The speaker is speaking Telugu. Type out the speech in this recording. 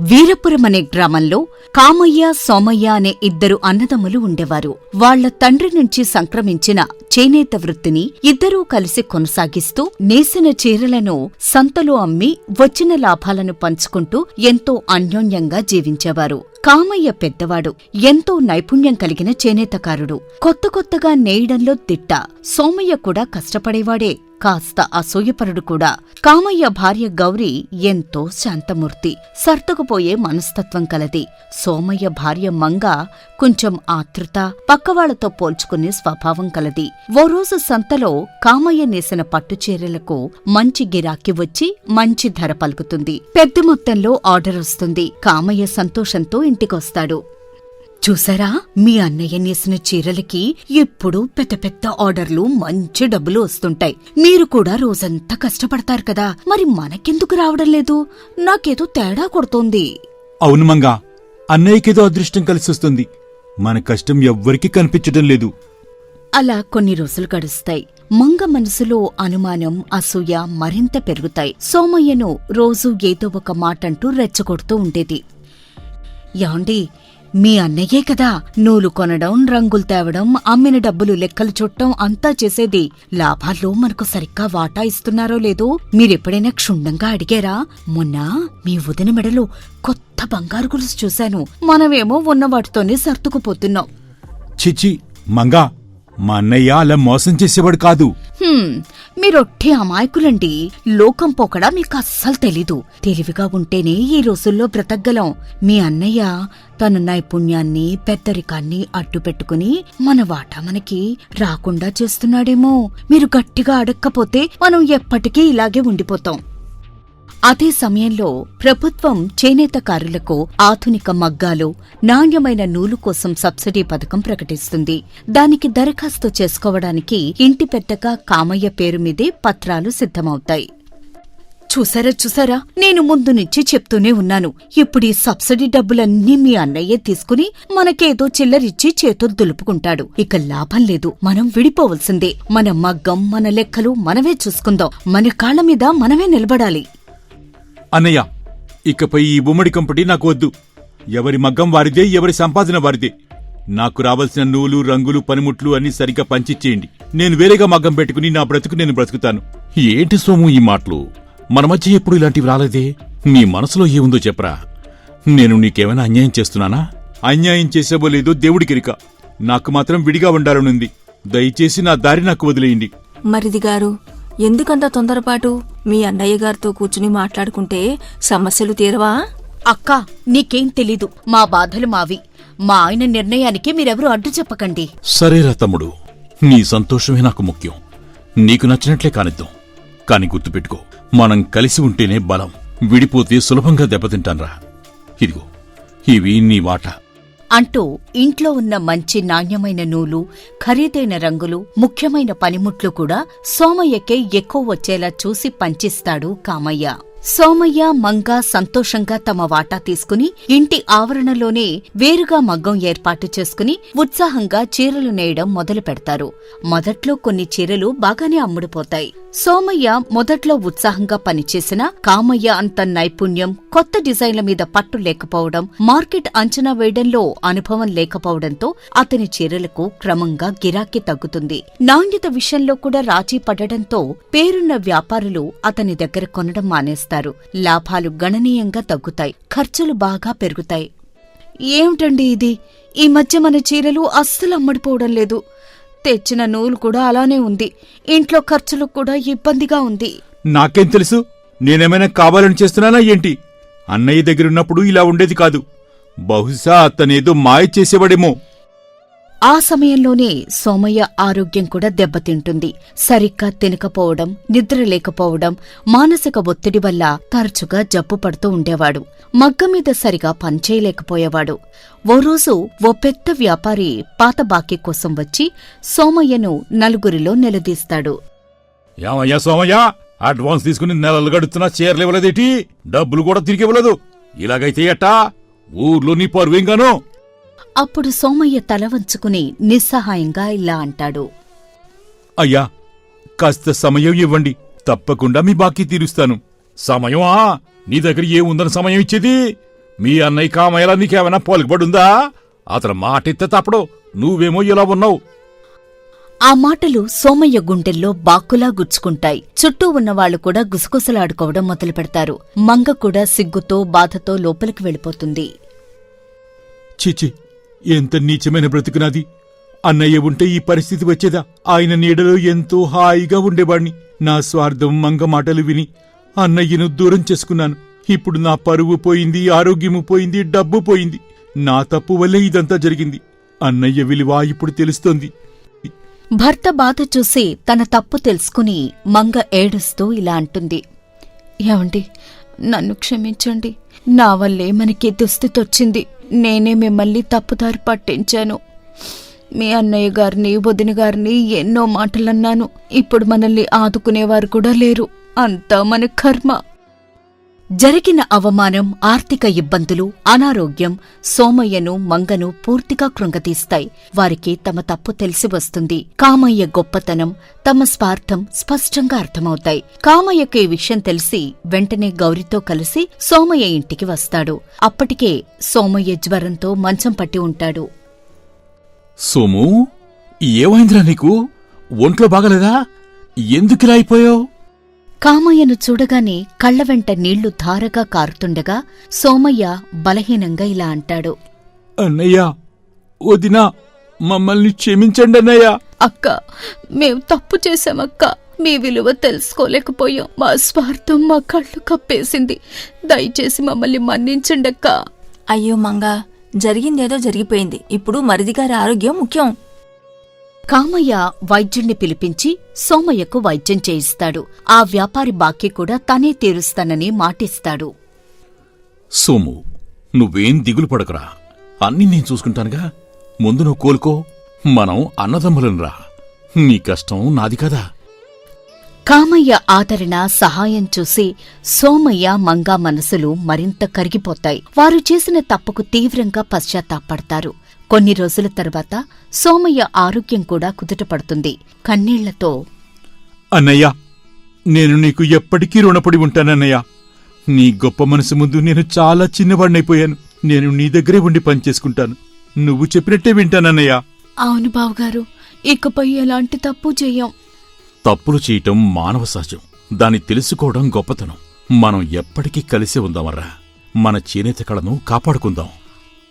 వీరపురం అనే గ్రామంలో కామయ్య సోమయ్య అనే ఇద్దరు అన్నదమ్ములు ఉండేవారు. వాళ్ళ తండ్రి నుంచి సంక్రమించిన చేనేత వృత్తిని ఇద్దరూ కలిసి కొనసాగిస్తూ నేసిన చీరలను సంతలో అమ్మి వచ్చిన లాభాలను పంచుకుంటూ ఎంతో అన్యోన్యంగా జీవించేవారు. కామయ్య పెద్దవాడు. ఎంతో నైపుణ్యం కలిగిన చేనేతకారుడు. కొత్త కొత్తగా నేయడంలో దిట్ట సోమయ్య కూడా కష్టపడేవాడే. కాస్త అసూయపరుడు కూడా. కామయ్య భార్య గౌరి ఎంతో శాంతమూర్తి. సర్దుకుపోయే మనస్తత్వం కలది. సోమయ్య భార్య మంగ కొంచెం ఆతృత పక్కవాళ్ళతో పోల్చుకునే స్వభావం కలది. ఓ రోజు సంతలో కామయ్య నేసిన పట్టుచీరలకు మంచి గిరాకీ వచ్చి మంచి ధర పలుకుతుంది. పెద్ద మొత్తంలో ఆర్డర్ వస్తుంది కామయ్య సంతోషంతో ఇంటికొస్తాడు. చూసారా? మీ అన్నయ్య నేసిన చీరలకి ఎప్పుడూ పెద్ద పెద్ద ఆర్డర్లు మంచి డబ్బులు వస్తుంటాయి. మీరు కూడా రోజంతా కష్టపడతారు కదా. మరి మనకెందుకు రావడం లేదు? నాకేదో తేడా కొడుతోంది. అవును మంగా. అన్నయ్యకేదో అదృష్టం కలిసొస్తుంది మన కష్టం ఎవ్వరికీ కనిపించడం లేదు. అలా కొన్ని రోజులు గడుస్తాయి. మంగ మనసులో అనుమానం అసూయ మరింత పెరుగుతాయి. సోమయ్యను రోజూ ఏదో ఒక మాటంటూ రెచ్చగొడుతూ ఉండేది. యాండి మీ అన్నయ్యే కదా. నూలు కొనడం రంగులు తేవడం అమ్మిన డబ్బులు లెక్కలు చుట్టం అంతా చేసేది. లాభాల్లో మనకు సరిగ్గా వాటా ఇస్తున్నారో లేదో మీరెప్పుడైనా క్షుణ్ణంగా అడిగారా? మొన్న మీ వదిన మెడలో కొత్త బంగారు గొలుసు చూశాను. మనమేమో ఉన్న వాటితోనే సర్దుకుపోతున్నాం. చిచి మంగా. మా అన్నయ్య అలా మోసం చేసేవాడు కాదు. మీరొట్టి అమాయకులండి. లోకం పోకడా మీకు అస్సలు తెలీదు. తెలివిగా ఉంటేనే ఈ రోజుల్లో బ్రతకగలం. మీ అన్నయ్య తన నైపుణ్యాన్ని పెద్దరికాన్ని అడ్డు పెట్టుకుని మన వాటా మనకి రాకుండా చేస్తున్నాడేమో. మీరు గట్టిగా అడక్కపోతే మనం ఎప్పటికీ ఇలాగే ఉండిపోతాం. అదే సమయంలో ప్రభుత్వం చేనేతకారులకు ఆధునిక మగ్గాలు నాణ్యమైన నూలు కోసం సబ్సిడీ పథకం ప్రకటిస్తుంది. దానికి దరఖాస్తు చేసుకోవడానికి ఇంటి పెద్దగా కామయ్య పేరు మీదే పత్రాలు సిద్ధమవుతాయి. చూసారా చూసారా? నేను ముందు నుంచి చెప్తూనే ఉన్నాను. ఇప్పుడు ఈ సబ్సిడీ డబ్బులన్నీ మీ అన్నయ్యే తీసుకుని మనకేదో చిల్లరిచ్చి చేతులు దులుపుకుంటాడు. ఇక లాభం లేదు. మనం విడిపోవలసిందే. మన మగ్గం మన లెక్కలు మనమే చూసుకుందాం. మన కాళ్ళ మీద మనమే నిలబడాలి. అన్నయ్య ఇకపై ఈ ఉమ్మడి కంపటి నాకు వద్దు. ఎవరి మగ్గం వారిదే ఎవరి సంపాదన వారిదే. నాకు రావాల్సిన నూలు రంగులు పనిముట్లు అన్ని సరిగ్గా పంచిచ్చేయండి. నేను వేరేగా మగ్గం పెట్టుకుని నా బ్రతుకు నేను బ్రతుకుతాను. ఏంటి సోము ఈ మాటలు? మన మధ్య ఎప్పుడు ఇలాంటివి రాలేదే? నీ మనసులో ఏముందో చెప్పరా? నేను నీకేమైనా అన్యాయం చేస్తున్నానా? అన్యాయం చేసేవో లేదో దేవుడికిరిక నాకు మాత్రం విడిగా ఉండాలనుంది. దయచేసి నా దారి నాకు వదిలేయండి. మరిది గారు ఎందుకంత తొందరపాటు? మీ అన్నయ్య గారితో కూర్చుని మాట్లాడుకుంటే సమస్యలు తీరవా? అక్కా నీకేం తెలీదు. మా బాధలు మావి. మా ఆయన నిర్ణయానికి మీరెవరూ అడ్డు చెప్పకండి. సరేరా తమ్ముడు. నీ సంతోషమే నాకు ముఖ్యం. నీకు నచ్చినట్లే కానిద్దాం. కాని గుర్తుపెట్టుకో మనం కలిసి ఉంటేనే బలం. విడిపోతే సులభంగా దెబ్బతింటాన్రా. ఇదిగో ఇవి నీ వాటా. అంటూ ఇంట్లో ఉన్న మంచి నాణ్యమైన నూలు ఖరీదైన రంగులు ముఖ్యమైన పనిముట్లు కూడా సోమయ్యకే ఎక్కువ వచ్చేలా చూసి పంచిస్తాడు కామయ్య. సోమయ్య మంగ సంతోషంగా తమ వాటా తీసుకుని ఇంటి ఆవరణలోనే వేరుగా మగ్గం ఏర్పాటు చేసుకుని ఉత్సాహంగా చీరలు నేయడం మొదలు పెడతారు. మొదట్లో కొన్ని చీరలు బాగానే అమ్ముడుపోతాయి. సోమయ్య మొదట్లో ఉత్సాహంగా పనిచేసిన కామయ్య అంత నైపుణ్యం కొత్త డిజైన్ల మీద పట్టు లేకపోవడం మార్కెట్ అంచనా వేయడంలో అనుభవం లేకపోవడంతో అతని చీరలకు క్రమంగా గిరాకీ తగ్గుతుంది. నాణ్యత విషయంలో కూడా రాజీ పడడంతో పేరున్న వ్యాపారులు అతని దగ్గర కొనడం మానేస్తారు. లాభాలు గణనీయంగా తగ్గుతాయి. ఖర్చులు బాగా పెరుగుతాయి. ఏమిటండి ఇది? ఈ మధ్య మన చీరలు అస్సలు అమ్మడిపోవడం లేదు. తెచ్చిన నూలు కూడా అలానే ఉంది. ఇంట్లో ఖర్చులు కూడా ఇబ్బందిగా ఉంది. నాకేం తెలుసు? నేనేమైనా కావాలని చేస్తున్నానా ఏంటి? అన్నయ్య దగ్గరున్నప్పుడు ఇలా ఉండేది కాదు. బహుశా అతనేదో మాయ చేసేవాడేమో. ఆ సమయంలోనే సోమయ్య ఆరోగ్యం కూడా దెబ్బతింటుంది. సరిగ్గా తినకపోవడం నిద్ర లేకపోవడం మానసిక ఒత్తిడి వల్ల తరచుగా జబ్బు పడుతూ ఉండేవాడు. మగ్గ మీద సరిగా పనిచేయలేకపోయేవాడు. ఓ రోజు ఓ పెద్ద వ్యాపారి పాత బాకీ కోసం వచ్చి సోమయ్యను నలుగురిలో నిలదీస్తాడు. ఏమయ్యా సోమయ్య? అడ్వాన్స్ తీసుకుని నెలలు గడుతున్నా చీరలు ఇవ్వలేదేటి? డబ్బులు కూడా తిరిగి ఇవ్వలేదు. ఇలాగైతే ఎట్టా? ఊర్లో నీ పరువేంగానో అప్పుడు సోమయ్య తల వంచుకుని నిస్సహాయంగా ఇలా అంటాడు. అయ్యా కాస్త సమయం ఇవ్వండి. తప్పకుండా మీ బాకీ తీరుస్తాను. సమయమా నీ దగ్గర ఏముందని సమయం ఇచ్చేది? మీ అన్నయ్య కామయ్యలా నీకేమైనా పోలికబడుందా అతను మాటిత్తే తప్పడు. నువ్వేమో ఇలా ఉన్నావు. ఆ మాటలు సోమయ్య గుండెల్లో బాకులా గుచ్చుకుంటాయి. చుట్టూ ఉన్నవాళ్ళు కూడా గుసగుసలాడుకోవడం మొదలు పెడతారు. మంగ కూడా సిగ్గుతో బాధతో లోపలికి వెళ్ళిపోతుంది. చిచి ఎంత నీచమైన బ్రతుకునాది? అన్నయ్య ఉంటే ఈ పరిస్థితి వచ్చేదా? ఆయన నీడలో ఎంతో హాయిగా ఉండేవాణ్ణి. నా స్వార్థం మంగ మాటలు విని అన్నయ్యను దూరం చేసుకున్నాను. ఇప్పుడు నా పరువు పోయింది ఆరోగ్యము పోయింది డబ్బు పోయింది. నా తప్పు వల్లే ఇదంతా జరిగింది. అన్నయ్య విలువ ఇప్పుడు తెలుస్తోంది. భర్త బాధ చూసి తన తప్పు తెలుసుకుని మంగ ఏడుస్తూ ఇలా అంటుంది. ఏమండి నన్ను క్షమించండి. నా వల్లే మనకి దుస్థితొచ్చింది. నేనే మిమ్మల్ని తప్పుదారి పట్టించాను. మీ అన్నయ్య గారిని వదిన గారిని ఎన్నో మాటలన్నాను. ఇప్పుడు మనల్ని ఆదుకునేవారు కూడా లేరు. అంతా మన కర్మ. జరిగిన అవమానం ఆర్థిక ఇబ్బందులు అనారోగ్యం సోమయ్యను మంగను పూర్తిగా కృంగతీస్తాయి. వారికి తమ తప్పు తెలిసి వస్తుంది. కామయ్య గొప్పతనం తమ స్వార్థం స్పష్టంగా అర్థమవుతాయి. కామయ్యకు ఈ విషయం తెలిసి వెంటనే గౌరితో కలిసి సోమయ్య ఇంటికి వస్తాడు. అప్పటికే సోమయ్య జ్వరంతో మంచం పట్టి ఉంటాడు. సోము ఏమైందిరా నీకు? ఒంట్లో బాగలేదా? ఎందుకిలా అయిపోయావు? కామయ్యను చూడగానే కళ్ళ వెంట నీళ్ళు ధారగా కారుతుండగా సోమయ్య బలహీనంగా ఇలా అంటాడు. అన్నయ్య వదినా మమ్మల్ని క్షమించండి అన్నయ్య. అక్క మేం తప్పు చేశామక్క మీ విలువ తెలుసుకోలేకపోయాం. మా స్వార్థం మా కళ్ళు కప్పేసింది. దయచేసి మమ్మల్ని మన్నించండక్క అయ్యో మంగా జరిగిందేదో జరిగిపోయింది. ఇప్పుడు మరిదిగారి ఆరోగ్యం ముఖ్యం. కామయ్య వైద్యుణ్ణి పిలిపించి సోమయ్యకు వైద్యం చేయిస్తాడు. ఆ వ్యాపారి బాకీ కూడా తనే తీరుస్తానని మాటిస్తాడు. సోము నువ్వేం దిగులు పడకురా. అన్నీ నేను చూసుకుంటానుగా. ముందు నువ్వు కోలుకో. మనం అన్నదమ్ములనురా నీ కష్టం నాది కదా. కామయ్య ఆదరణ సహాయం చూసి సోమయ్య మంగా మనసులు మరింత కరిగిపోతాయి. వారు చేసిన తప్పుకు తీవ్రంగా పశ్చాత్తాపడతారు. కొన్ని రోజుల తర్వాత సోమయ్య ఆరోగ్యం కూడా కుదుటపడుతుంది. కన్నీళ్ళతో అన్నయ్య నేను నీకు ఎప్పటికీ రుణపడి ఉంటానన్నయ్య. నీ గొప్ప మనసు ముందు నేను చాలా చిన్నవాడినైపోయాను. నేను నీ దగ్గరే ఉండి పనిచేసుకుంటాను నువ్వు చెప్పినట్టే వింటానన్నయ్య. అవును బావగారు ఇకపై ఎలాంటి తప్పు చెయ్యం తప్పులు చేయటం మానవ సహజం. దాన్ని తెలుసుకోవడం గొప్పతనం. మనం ఎప్పటికీ కలిసి ఉందామర్రా. మన చేనేత కళను కాపాడుకుందాం.